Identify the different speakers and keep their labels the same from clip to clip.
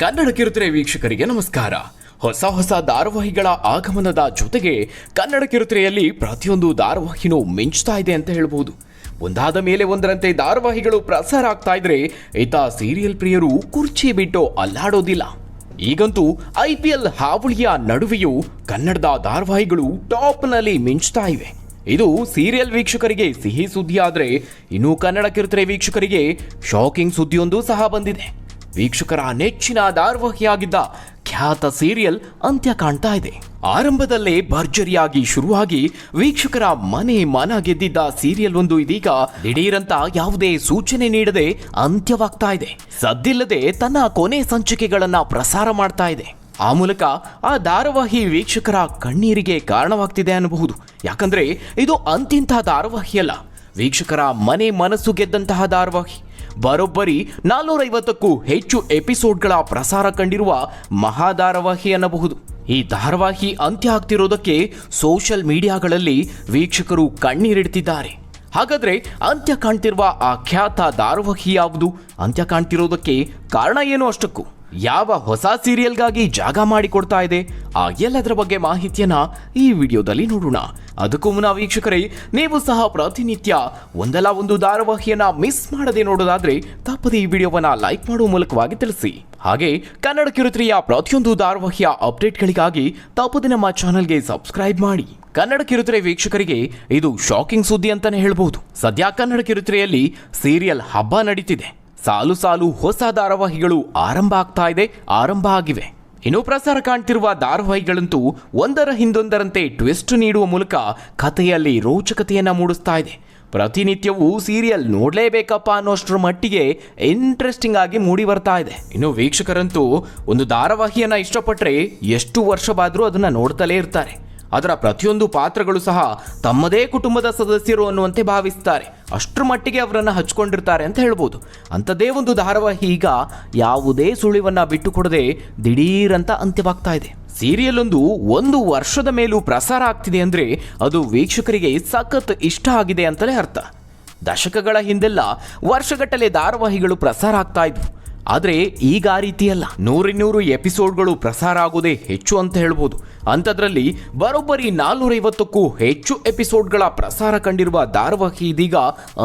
Speaker 1: ಕನ್ನಡ ಕಿರುತೆರೆ ವೀಕ್ಷಕರಿಗೆ ನಮಸ್ಕಾರ. ಹೊಸ ಹೊಸ ಧಾರಾವಾಹಿಗಳ ಆಗಮನದ ಜೊತೆಗೆ ಕನ್ನಡ ಕಿರುತೆರೆಯಲ್ಲಿ ಪ್ರತಿಯೊಂದು ಧಾರಾವಾಹಿನೂ ಮಿಂಚ್ತಾ ಇದೆ ಅಂತ ಹೇಳ್ಬೋದು. ಒಂದಾದ ಮೇಲೆ ಒಂದರಂತೆ ಧಾರಾವಾಹಿಗಳು ಪ್ರಸಾರ ಆಗ್ತಾ ಇದ್ರೆ ಈತ ಸೀರಿಯಲ್ ಪ್ರಿಯರು ಕುರ್ಚಿ ಬಿಟ್ಟು ಅಲ್ಲಾಡೋದಿಲ್ಲ. ಈಗಂತೂ ಐ ಪಿ ಎಲ್ ಹಾವಳಿಯ ನಡುವೆಯೂ ಕನ್ನಡದ ಧಾರಾವಾಹಿಗಳು ಟಾಪ್ನಲ್ಲಿ ಮಿಂಚ್ತಾ ಇವೆ. ಇದು ಸೀರಿಯಲ್ ವೀಕ್ಷಕರಿಗೆ ಸಿಹಿ ಸುದ್ದಿ ಆದರೆ ಇನ್ನು ಕನ್ನಡ ಕಿರುತೆರೆ ವೀಕ್ಷಕರಿಗೆ ಶಾಕಿಂಗ್ ಸುದ್ದಿಯೊಂದು ಸಹ ಬಂದಿದೆ. ವೀಕ್ಷಕರ ನೆಚ್ಚಿನ ಧಾರಾವಾಹಿಯಾಗಿದ್ದ ಖ್ಯಾತ ಸೀರಿಯಲ್ ಅಂತ್ಯ ಕಾಣ್ತಾ ಇದೆ. ಆರಂಭದಲ್ಲೇ ಭರ್ಜರಿಯಾಗಿ ಶುರುವಾಗಿ ವೀಕ್ಷಕರ ಮನೆ ಮನ ಗೆದ್ದಿದ್ದ ಸೀರಿಯಲ್ ಒಂದು ಇದೀಗ ದಿಢೀರಂತ ಯಾವುದೇ ಸೂಚನೆ ನೀಡದೆ ಅಂತ್ಯವಾಗ್ತಾ ಇದೆ. ಸದ್ದಿಲ್ಲದೆ ತನ್ನ ಕೊನೆ ಸಂಚಿಕೆಗಳನ್ನ ಪ್ರಸಾರ ಮಾಡ್ತಾ ಇದೆ. ಆ ಮೂಲಕ ಆ ಧಾರಾವಾಹಿ ವೀಕ್ಷಕರ ಕಣ್ಣೀರಿಗೆ ಕಾರಣವಾಗ್ತಿದೆ ಅನ್ನಬಹುದು. ಯಾಕಂದ್ರೆ ಇದು ಅಂತಿಂಥ ಧಾರಾವಾಹಿಯಲ್ಲ. ವೀಕ್ಷಕರ ಮನೆ ಮನಸ್ಸು ಗೆದ್ದಂತಹ ಧಾರಾವಾಹಿ. ಬರೋಬ್ಬರಿ ನಾಲ್ನೂರೈವತ್ತಕ್ಕೂ ಹೆಚ್ಚು ಎಪಿಸೋಡ್ಗಳ ಪ್ರಸಾರ ಕಂಡಿರುವ ಮಹಾಧಾರಾವಾಹಿ ಅನ್ನಬಹುದು. ಈ ಧಾರಾವಾಹಿ ಅಂತ್ಯ ಆಗ್ತಿರೋದಕ್ಕೆ ಸೋಷಿಯಲ್ ಮೀಡಿಯಾಗಳಲ್ಲಿ ವೀಕ್ಷಕರು ಕಣ್ಣೀರಿಡ್ತಿದ್ದಾರೆ. ಹಾಗಾದ್ರೆ ಅಂತ್ಯ ಕಾಣ್ತಿರುವ ಆ ಖ್ಯಾತ ಧಾರಾವಾಹಿ ಯಾವುದು? ಅಂತ್ಯ ಕಾಣ್ತಿರೋದಕ್ಕೆ ಕಾರಣ ಏನು ಅಷ್ಟಕ್ಕೂ? ಯಾವ ಹೊಸ ಸೀರಿಯಲ್ಗಾಗಿ ಜಾಗ ಮಾಡಿಕೊಡ್ತಾ ಇದೆ? ಆ ಎಲ್ಲದರ ಬಗ್ಗೆ ಮಾಹಿತಿಯನ್ನ ಈ ವಿಡಿಯೋದಲ್ಲಿ ನೋಡೋಣ. ಅದಕ್ಕೂ ಮುನ್ನ ವೀಕ್ಷಕರೇ, ನೀವು ಸಹ ಪ್ರತಿನಿತ್ಯ ಒಂದಲ್ಲ ಒಂದು ಧಾರಾವಾಹಿಯನ್ನ ಮಿಸ್ ಮಾಡದೆ ನೋಡೋದಾದ್ರೆ ತಪ್ಪದೆ ಈ ವಿಡಿಯೋವನ್ನ ಲೈಕ್ ಮಾಡುವ ಮೂಲಕವಾಗಿ ತಿಳಿಸಿ. ಹಾಗೆ, ಕನ್ನಡ ಕಿರುತೆರೆಯ ಪ್ರತಿಯೊಂದು ಧಾರಾವಾಹಿಯ ಅಪ್ಡೇಟ್ಗಳಿಗಾಗಿ ತಪ್ಪದೆ ನಮ್ಮ ಚಾನೆಲ್ಗೆ ಸಬ್ಸ್ಕ್ರೈಬ್ ಮಾಡಿ. ಕನ್ನಡ ಕಿರುತೆರೆ ವೀಕ್ಷಕರಿಗೆ ಇದು ಶಾಕಿಂಗ್ ಸುದ್ದಿ ಅಂತಾನೆ ಹೇಳ್ಬಹುದು ಸದ್ಯ ಕನ್ನಡ ಕಿರುತೆರೆಯಲ್ಲಿ ಸೀರಿಯಲ್ ಹಬ್ಬ ನಡೀತಿದೆ. ಸಾಲು ಸಾಲು ಹೊಸ ಧಾರಾವಾಹಿಗಳು ಆರಂಭ ಆಗ್ತಾ ಇದೆ, ಆರಂಭ ಆಗಿವೆ. ಇನ್ನು ಪ್ರಸಾರ ಕಾಣ್ತಿರುವ ಧಾರಾವಾಹಿಗಳಂತೂ ಒಂದರ ಹಿಂದೊಂದರಂತೆ ಟ್ವಿಸ್ಟ್ ನೀಡುವ ಮೂಲಕ ಕಥೆಯಲ್ಲಿ ರೋಚಕತೆಯನ್ನು ಮೂಡಿಸ್ತಾ ಇದೆ. ಪ್ರತಿನಿತ್ಯವೂ ಸೀರಿಯಲ್ ನೋಡಲೇಬೇಕಪ್ಪ ಅನ್ನೋಷ್ಟರ ಮಟ್ಟಿಗೆ ಇಂಟ್ರೆಸ್ಟಿಂಗ್ ಆಗಿ ಮೂಡಿ ಬರ್ತಾ ಇದೆ. ಇನ್ನು ವೀಕ್ಷಕರಂತೂ ಒಂದು ಧಾರಾವಾಹಿಯನ್ನ ಇಷ್ಟಪಟ್ಟರೆ ಎಷ್ಟು ವರ್ಷವಾದರೂ ಅದನ್ನ ನೋಡ್ತಲೇ ಇರ್ತಾರೆ. ಅದರ ಪ್ರತಿಯೊಂದು ಪಾತ್ರಗಳು ಸಹ ತಮ್ಮದೇ ಕುಟುಂಬದ ಸದಸ್ಯರು ಅನ್ನುವಂತೆ ಭಾವಿಸ್ತಾರೆ. ಅಷ್ಟರ ಮಟ್ಟಿಗೆ ಅವರನ್ನು ಹಚ್ಕೊಂಡಿರ್ತಾರೆ ಅಂತ ಹೇಳ್ಬೋದು. ಅಂಥದ್ದೇ ಒಂದು ಧಾರಾವಾಹಿ ಈಗ ಯಾವುದೇ ಸುಳಿವನ್ನ ಬಿಟ್ಟುಕೊಡದೆ ದಿಢೀರಂತ ಅಂತ್ಯವಾಗ್ತಾ ಇದೆ. ಸೀರಿಯಲ್ ಒಂದು ಒಂದು ವರ್ಷದ ಮೇಲೂ ಪ್ರಸಾರ ಆಗ್ತಿದೆ ಅಂದರೆ ಅದು ವೀಕ್ಷಕರಿಗೆ ಸಖತ್ ಇಷ್ಟ ಆಗಿದೆ ಅಂತಲೇ ಅರ್ಥ. ದಶಕಗಳ ಹಿಂದೆಲ್ಲ ವರ್ಷಗಟ್ಟಲೆ ಧಾರಾವಾಹಿಗಳು ಪ್ರಸಾರ ಆಗ್ತಾ ಇದ್ವು. ಆದರೆ ಈಗ ಆ ರೀತಿಯಲ್ಲ. ನೂರಿನ್ನೂರು ಎಪಿಸೋಡ್ಗಳು ಪ್ರಸಾರ ಆಗೋದೇ ಹೆಚ್ಚು ಅಂತ ಹೇಳ್ಬೋದು. ಅಂಥದ್ರಲ್ಲಿ ಬರೋಬ್ಬರಿ ನಾಲ್ನೂರೈವತ್ತಕ್ಕೂ ಹೆಚ್ಚು ಎಪಿಸೋಡ್ಗಳ ಪ್ರಸಾರ ಕಂಡಿರುವ ಧಾರಾವಾಹಿ ಇದೀಗ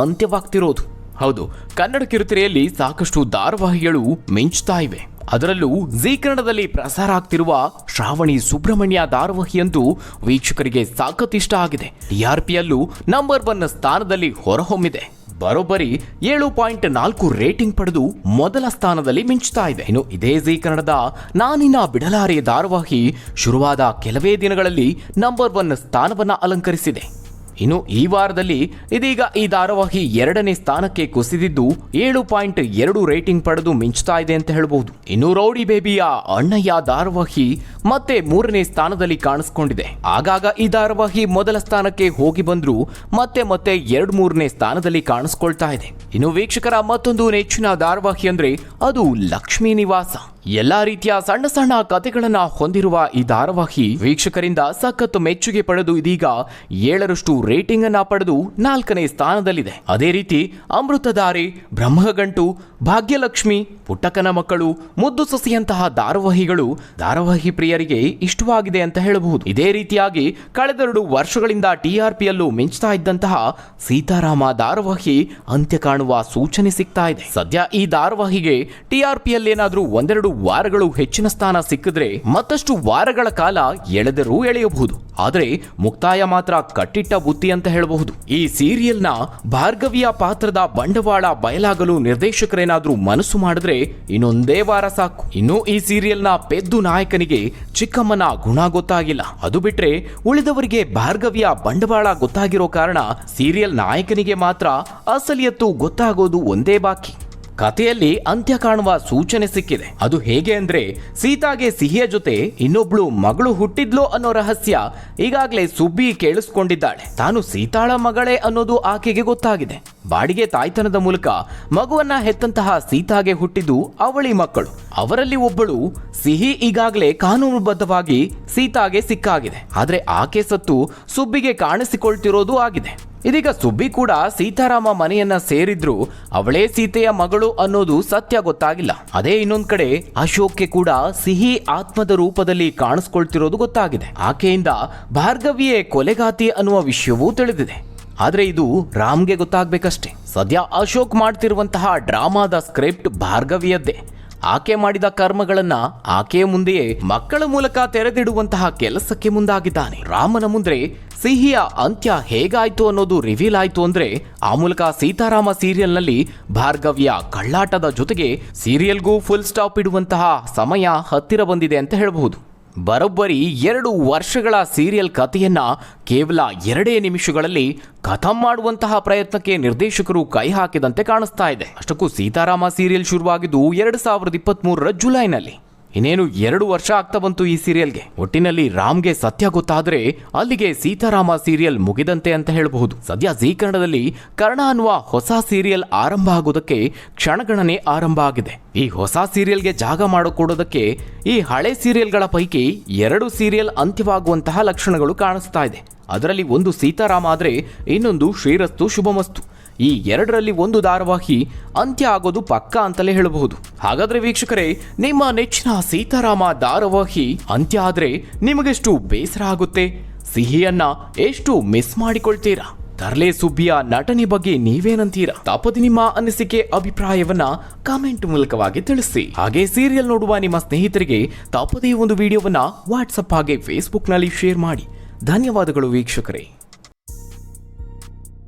Speaker 1: ಅಂತ್ಯವಾಗ್ತಿರೋದು. ಹೌದು, ಕನ್ನಡ ಕಿರುತೆರೆಯಲ್ಲಿ ಸಾಕಷ್ಟು ಧಾರಾವಾಹಿಗಳು ಮಿಂಚ್ತಾ ಇವೆ. ಅದರಲ್ಲೂ ಜಿ ಕನ್ನಡದಲ್ಲಿ ಪ್ರಸಾರ ಆಗ್ತಿರುವ ಶ್ರಾವಣಿ ಸುಬ್ರಹ್ಮಣ್ಯ ಧಾರಾವಾಹಿಯಂತೂ ವೀಕ್ಷಕರಿಗೆ ಸಾಕತ್ ಇಷ್ಟ ಆಗಿದೆ ಟಿಆರ್ಪಿಯಲ್ಲೂ ನಂಬರ್ ಒನ್ ಸ್ಥಾನದಲ್ಲಿ ಹೊರಹೊಮ್ಮಿದೆ. ಬರೋಬ್ಬರಿ ಏಳು ಪಾಯಿಂಟ್ ನಾಲ್ಕು ರೇಟಿಂಗ್ ಪಡೆದು ಮೊದಲ ಸ್ಥಾನದಲ್ಲಿ ಮಿಂಚುತ್ತಾ ಇದೆ. ಇನ್ನು ಇದೇ ಜೀ ಕನ್ನಡದ ನಾನಿನ ಬಿಡಲಾರೆಯ ಧಾರಾವಾಹಿ ಶುರುವಾದ ಕೆಲವೇ ದಿನಗಳಲ್ಲಿ ನಂಬರ್ ಒನ್ ಸ್ಥಾನವನ್ನ ಅಲಂಕರಿಸಿದೆ. ಇನ್ನು ಈ ವಾರದಲ್ಲಿ ಇದೀಗ ಈ ಧಾರಾವಾಹಿ ಎರಡನೇ ಸ್ಥಾನಕ್ಕೆ ಕುಸಿದಿದ್ದು ಏಳು ಪಾಯಿಂಟ್ ಎರಡು ರೇಟಿಂಗ್ ಪಡೆದು ಮಿಂಚ್ತಾ ಇದೆ ಅಂತ ಹೇಳಬಹುದು ಇನ್ನು ರೌಡಿ ಬೇಬಿಯ ಅಣ್ಣಯ್ಯ ಧಾರಾವಾಹಿ ಮತ್ತೆ ಮೂರನೇ ಸ್ಥಾನದಲ್ಲಿ ಕಾಣಿಸ್ಕೊಂಡಿದೆ. ಆಗಾಗ ಈ ಧಾರಾವಾಹಿ ಮೊದಲ ಸ್ಥಾನಕ್ಕೆ ಹೋಗಿ ಬಂದ್ರು ಮತ್ತೆ ಮತ್ತೆ ಎರಡ್ ಮೂರನೇ ಸ್ಥಾನದಲ್ಲಿ ಕಾಣಿಸ್ಕೊಳ್ತಾ ಇದೆ. ಇನ್ನು ವೀಕ್ಷಕರ ಮತ್ತೊಂದು ನೆಚ್ಚಿನ ಧಾರಾವಾಹಿ ಅಂದ್ರೆ ಅದು ಲಕ್ಷ್ಮೀ ನಿವಾಸ. ಎಲ್ಲಾ ರೀತಿಯ ಸಣ್ಣ ಸಣ್ಣ ಕಥೆಗಳನ್ನ ಹೊಂದಿರುವ ಈ ಧಾರಾವಾಹಿ ವೀಕ್ಷಕರಿಂದ ಸಖತ್ತು ಮೆಚ್ಚುಗೆ ಪಡೆದು ಇದೀಗ ಏಳರಷ್ಟು ರೇಟಿಂಗ್ ಅನ್ನ ಪಡೆದು ನಾಲ್ಕನೇ ಸ್ಥಾನದಲ್ಲಿದೆ. ಅದೇ ರೀತಿ ಅಮೃತಧಾರಿ ಬ್ರಹ್ಮಗಂಟು, ಭಾಗ್ಯಲಕ್ಷ್ಮಿ, ಪುಟ್ಟಕನ ಮಕ್ಕಳು, ಮುದ್ದು ಸೊಸೆಯಂತಹ ಧಾರಾವಾಹಿಗಳು ಧಾರಾವಾಹಿ ಪ್ರಿಯರಿಗೆ ಇಷ್ಟವಾಗಿದೆ ಅಂತ ಹೇಳಬಹುದು. ಇದೇ ರೀತಿಯಾಗಿ ಕಳೆದೆರಡು ವರ್ಷಗಳಿಂದ ಟಿಆರ್ಪಿಯಲ್ಲೂ ಮಿಂಚ್ತಾ ಇದ್ದಂತಹ ಸೀತಾರಾಮ ಧಾರಾವಾಹಿ ಅಂತ್ಯ ಕಾಣುವ ಸೂಚನೆ ಸಿಗ್ತಾ ಇದೆ. ಸದ್ಯ ಈ ಧಾರಾವಾಹಿಗೆ ಟಿಆರ್ಪಿಯಲ್ಲಿ ಏನಾದರೂ ಒಂದೆರಡು ವಾರಗಳು ಹೆಚ್ಚಿನ ಸ್ಥಾನ ಸಿಕ್ಕಿದ್ರೆ ಮತ್ತಷ್ಟು ವಾರಗಳ ಕಾಲ ಎಳೆದರೂ ಎಳೆಯಬಹುದು. ಆದರೆ ಮುಕ್ತಾಯ ಮಾತ್ರ ಕಟ್ಟಿಟ್ಟ ಬುತ್ತಿ ಅಂತ ಹೇಳಬಹುದು. ಈ ಸೀರಿಯಲ್ನ ಭಾರ್ಗವಿಯ ಪಾತ್ರದ ಬಂಡವಾಳ ಬಯಲಾಗಲು ನಿರ್ದೇಶಕರೇನಾದ್ರೂ ಮನಸ್ಸು ಮಾಡಿದ್ರೆ ಇನ್ನೊಂದೇ ವಾರ ಸಾಕು. ಇನ್ನು ಈ ಸೀರಿಯಲ್ನ ಪೆದ್ದು ನಾಯಕನಿಗೆ ಚಿಕ್ಕಮ್ಮನ ಗುಣ ಗೊತ್ತಾಗಿಲ್ಲ. ಅದು ಬಿಟ್ರೆ ಉಳಿದವರಿಗೆ ಭಾರ್ಗವಿಯ ಬಂಡವಾಳ ಗೊತ್ತಾಗಿರೋ ಕಾರಣ ಸೀರಿಯಲ್ ನಾಯಕನಿಗೆ ಮಾತ್ರ ಅಸಲಿಯತ್ತು ಗೊತ್ತಾಗೋದು ಒಂದೇ ಬಾಕಿ. ಕಥೆಯಲ್ಲಿ ಅಂತ್ಯ ಕಾಣುವ ಸೂಚನೆ ಸಿಕ್ಕಿದೆ. ಅದು ಹೇಗೆ ಅಂದ್ರೆ, ಸೀತಾಗೆ ಸಿಹಿಯ ಜೊತೆ ಇನ್ನೊಬ್ಳು ಮಗಳು ಹುಟ್ಟಿದ್ಲು ಅನ್ನೋ ರಹಸ್ಯ ಈಗಾಗಲೇ ಸುಬ್ಬಿ ಕೇಳಿಸ್ಕೊಂಡಿದ್ದಾಳೆ. ತಾನು ಸೀತಾಳ ಮಗಳೇ ಅನ್ನೋದು ಆಕೆಗೆ ಗೊತ್ತಾಗಿದೆ. ಬಾಡಿಗೆ ತಾಯ್ತನದ ಮೂಲಕ ಮಗುವನ್ನ ಹೆತ್ತಂತಹ ಸೀತಾಗೆ ಹುಟ್ಟಿದ್ದು ಅವಳಿ ಮಕ್ಕಳು. ಅವರಲ್ಲಿ ಒಬ್ಬಳು ಸಿಹಿ ಈಗಾಗಲೇ ಕಾನೂನುಬದ್ಧವಾಗಿ ಸೀತಾಗೆ ಸಿಕ್ಕಾಗಿದೆ. ಆದ್ರೆ ಆಕೆ ಸತ್ತು ಸುಬ್ಬಿಗೆ ಕಾಣಿಸಿಕೊಳ್ತಿರೋದು ಆಗಿದೆ. ಇದೀಗ ಸುಬ್ಬಿ ಕೂಡ ಸೀತಾರಾಮ ಮನೆಯನ್ನ ಸೇರಿದ್ರು ಅವಳೇ ಸೀತೆಯ ಮಗಳು ಅನ್ನೋದು ಸತ್ಯ ಗೊತ್ತಾಗಿಲ್ಲ. ಅದೇ ಇನ್ನೊಂದ್ ಕಡೆ ಅಶೋಕ್ಗೆ ಕೂಡ ಸಿಹಿ ಆತ್ಮದ ರೂಪದಲ್ಲಿ ಕಾಣಿಸ್ಕೊಳ್ತಿರೋದು ಗೊತ್ತಾಗಿದೆ. ಆಕೆಯಿಂದ ಭಾರ್ಗವಿಯೇ ಕೊಲೆಗಾತಿ ಅನ್ನುವ ವಿಷಯವೂ ತಿಳಿದಿದೆ. ಆದ್ರೆ ಇದು ರಾಮ್ಗೆ ಗೊತ್ತಾಗ್ಬೇಕಷ್ಟೇ. ಸದ್ಯ ಅಶೋಕ್ ಮಾಡ್ತಿರುವಂತಹ ಡ್ರಾಮಾದ ಸ್ಕ್ರಿಪ್ಟ್ ಭಾರ್ಗವಿಯದ್ದೇ. ಆಕೆ ಮಾಡಿದ ಕರ್ಮಗಳನ್ನ ಆಕೆಯ ಮುಂದೆಯೇ ಮಕ್ಕಳ ಮೂಲಕ ತೆರೆದಿಡುವಂತಹ ಕೆಲಸಕ್ಕೆ ಮುಂದಾಗಿದ್ದಾನೆ. ರಾಮನ ಮುಂದೆ ಸಿಹಿಯ ಅಂತ್ಯ ಹೇಗಾಯ್ತು ಅನ್ನೋದು ರಿವೀಲ್ ಆಯ್ತು ಅಂದ್ರೆ ಆ ಮೂಲಕ ಸೀತಾರಾಮ ಸೀರಿಯಲ್ನಲ್ಲಿ ಭಾರ್ಗವ್ಯ ಕಳ್ಳಾಟದ ಜೊತೆಗೆ ಸೀರಿಯಲ್ಗೂ ಫುಲ್ ಸ್ಟಾಪ್ ಇಡುವಂತಹ ಸಮಯ ಹತ್ತಿರ ಬಂದಿದೆ ಅಂತ ಹೇಳಬಹುದು. ಬರೋಬ್ಬರಿ ಎರಡು ವರ್ಷಗಳ ಸೀರಿಯಲ್ ಕಥೆಯನ್ನ ಕೇವಲ ಎರಡೇ ನಿಮಿಷಗಳಲ್ಲಿ ಕಥಂ ಮಾಡುವಂತಹ ಪ್ರಯತ್ನಕ್ಕೆ ನಿರ್ದೇಶಕರು ಕೈ ಹಾಕಿದಂತೆ ಕಾಣಿಸ್ತಾ ಇದೆ. ಅಷ್ಟಕ್ಕೂ ಸೀತಾರಾಮ ಸೀರಿಯಲ್ ಶುರುವಾಗಿದ್ದು ಎರಡು ಸಾವಿರದ ಇಪ್ಪತ್ತ್ ಜುಲೈನಲ್ಲಿ. ಇನ್ನೇನು ಎರಡು ವರ್ಷ ಆಗ್ತಾ ಬಂತು ಈ ಸೀರಿಯಲ್ಗೆ. ಒಟ್ಟಿನಲ್ಲಿ ರಾಮ್ಗೆ ಸತ್ಯ ಗೊತ್ತಾದ್ರೆ ಅಲ್ಲಿಗೆ ಸೀತಾರಾಮ ಸೀರಿಯಲ್ ಮುಗಿದಂತೆ ಅಂತ ಹೇಳಬಹುದು. ಸದ್ಯ ಜೀ ಕನ್ನಡದಲ್ಲಿ ಕರ್ಣ ಅನ್ನುವ ಹೊಸ ಸೀರಿಯಲ್ ಆರಂಭ ಆಗೋದಕ್ಕೆ ಕ್ಷಣಗಣನೆ ಆರಂಭ ಆಗಿದೆ. ಈ ಹೊಸ ಸೀರಿಯಲ್ಗೆ ಜಾಗ ಮಾಡಿಕೊಡೋದಕ್ಕೆ ಈ ಹಳೆ ಸೀರಿಯಲ್ಗಳ ಪೈಕಿ ಎರಡು ಸೀರಿಯಲ್ ಅಂತ್ಯವಾಗುವಂತಹ ಲಕ್ಷಣಗಳು ಕಾಣಿಸ್ತಾ ಇದೆ. ಅದರಲ್ಲಿ ಒಂದು ಸೀತಾರಾಮ ಆದರೆ ಇನ್ನೊಂದು ಶ್ರೀರಸ್ತು ಶುಭಮಸ್ತು. ಈ ಎರಡರಲ್ಲಿ ಒಂದು ಧಾರಾವಾಹಿ ಅಂತ್ಯ ಆಗೋದು ಪಕ್ಕಾ ಅಂತಲೇ ಹೇಳಬಹುದು. ಹಾಗಾದ್ರೆ ವೀಕ್ಷಕರೇ, ನಿಮ್ಮ ನೆಚ್ಚಿನ ಸೀತಾರಾಮ ಧಾರಾವಾಹಿ ಅಂತ್ಯ ಆದ್ರೆ ನಿಮಗೆಷ್ಟು ಬೇಸರ ಆಗುತ್ತೆ? ಸಿಹಿಯನ್ನ ಎಷ್ಟು ಮಿಸ್ ಮಾಡಿಕೊಳ್ತೀರಾ? ತರ್ಲೆ ಸುಬ್ಬಿಯ ನಟನೆ ಬಗ್ಗೆ ನೀವೇನಂತೀರಾ? ತಪ್ಪದೆ ನಿಮ್ಮ ಅನಿಸಿಕೆ, ಅಭಿಪ್ರಾಯವನ್ನ ಕಾಮೆಂಟ್ ಮೂಲಕವಾಗಿ ತಿಳಿಸಿ. ಹಾಗೆ ಸೀರಿಯಲ್ ನೋಡುವ ನಿಮ್ಮ ಸ್ನೇಹಿತರಿಗೆ ತಪ್ಪದೇ ಒಂದು ವಿಡಿಯೋವನ್ನ ವಾಟ್ಸಪ್ ಹಾಗೆ ಫೇಸ್ಬುಕ್ನಲ್ಲಿ ಶೇರ್ ಮಾಡಿ. ಧನ್ಯವಾದಗಳು ವೀಕ್ಷಕರೇ.